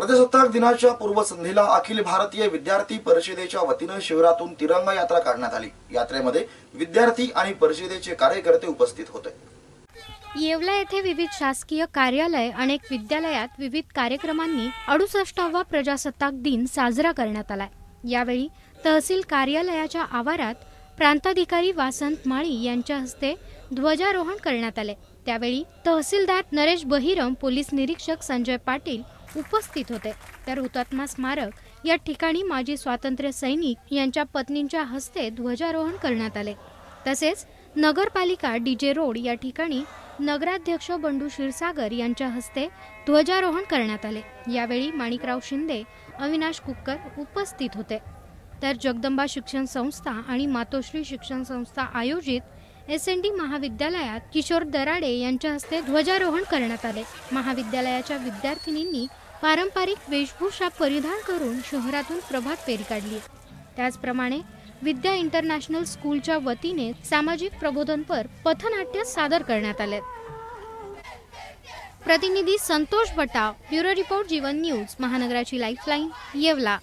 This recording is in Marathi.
प्रजासत्ताक दिनाच्या पूर्वसंध्येला अखिल भारतीय विद्यार्थी परिषदेच्या वतीनं शहरातून तिरंगा यात्रा काढण्यात आली. यात्रेमध्ये विद्यार्थी आणि परिषदेचे कार्यकर्ते उपस्थित होते. येवला येथे विविध शासकीय कार्यालय अनेक विद्यालयात विविध कार्यक्रमांनी अडुसष्टावा प्रजासत्ताक दिन साजरा करण्यात आलाय. यावेळी तहसील कार्यालयाच्या आवारात प्रांताधिकारी वासंत माळी यांच्या हस्ते ध्वजारोहण करण्यात आले. त्यावेळी तहसीलदार नरेश बहिरम पोलीस निरीक्षक संजय पाटील उपस्थित होते. तर हुतात्मा स्मारक या ठिकाणी माजी स्वातंत्र्य सैनिक यांच्या पत्नींच्या हस्ते ध्वजारोहण करण्यात आले. तसेच नगरपालिका डीजे रोड या ठिकाणी नगराध्यक्ष बंडू क्षीरसागर यांच्या हस्ते ध्वजारोहण करण्यात आले. यावेळी माणिकराव शिंदे अविनाश कुक्कर उपस्थित होते. तर जगदंबा शिक्षण संस्था आणि मातोश्री शिक्षण संस्था आयोजित एस एन डी महाविद्यालयात किशोर दराडे यांच्या हस्ते ध्वजारोहण करण्यात आले. महाविद्यालयाच्या विद्यार्थिनींनी पारंपरिक वेशभूषा परिधान करून शहरातून प्रभात फेरी काढली. त्याचप्रमाणे विद्या इंटरनॅशनल स्कूलच्या वतीने सामाजिक प्रबोधनपर पथनाट्य सादर करण्यात आले. प्रतिनिधी Santosh Batav bureau report Jeevan news महानगराची lifeline Yeola.